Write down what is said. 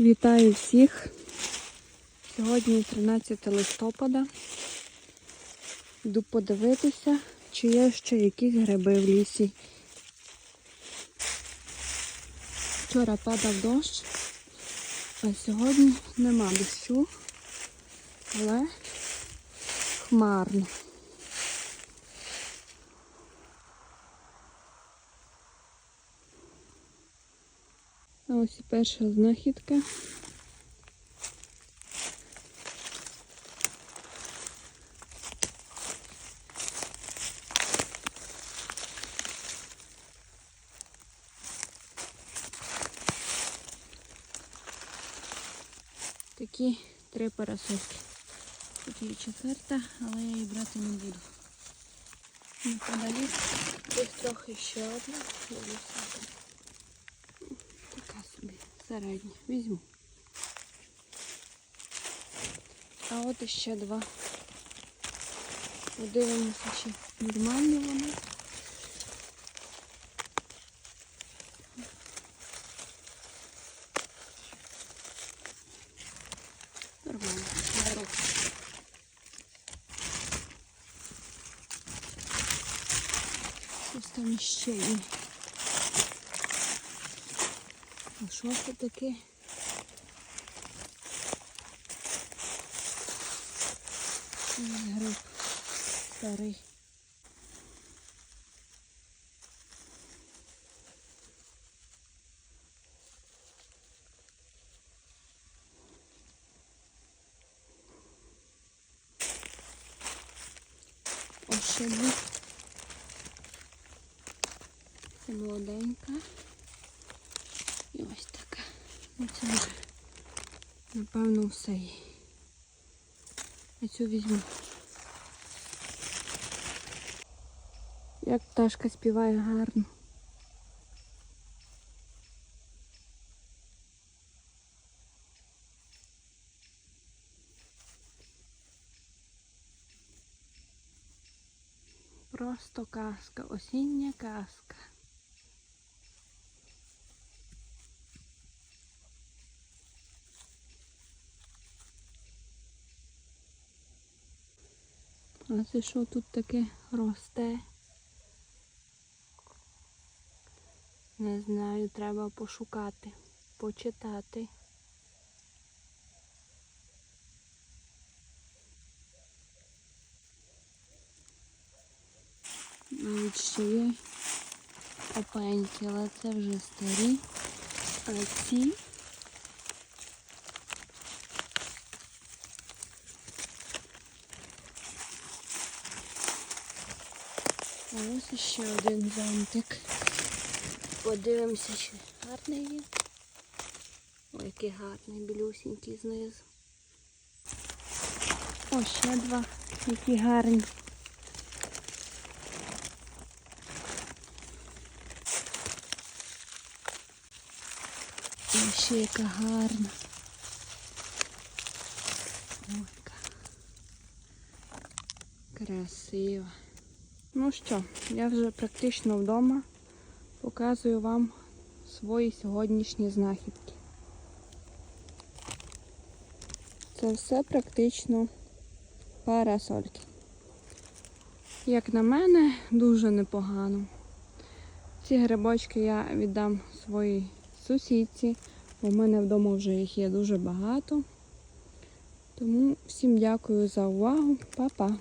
Вітаю всіх. Сьогодні 13 листопада. Йду подивитися, чи є ще якісь гриби в лісі. Вчора падав дощ, а сьогодні нема дощу, але хмарно. Ось і перша знахідка. Такі три парасольки. Тут є четверта, але я її брати не буду. Неподалік їх трохи ще одна. Дивлюся. Така собі середня. Візьму. А от іще два. Подивимося, чи нормальні вони. Нормально. Здорово. Щось там іще є. А що це таке? Ой, Гриб старий. Ось ще дві. Це молоденька. Ось така. Ну це вже, напевно, все є. Я цю візьму. Як пташка співає гарно. Просто казка, осіння казка. А це що тут таке росте? Не знаю, треба пошукати, почитати. Навіть ще є опеньки, але це вже старі. А ці А ось ще один зонтик. Подивимося, чи гарний він. Ой, який гарний, білюсінький знизу. О, ще два, які гарні. І ще яка гарна. Ой, яка красива. Ну що, я вже практично вдома. Показую вам свої сьогоднішні знахідки. Це все практично парасольки. Як на мене, дуже непогано. Ці грибочки я віддам своїй сусідці, бо в мене вдома вже їх є дуже багато. Тому всім дякую за увагу. Па-па!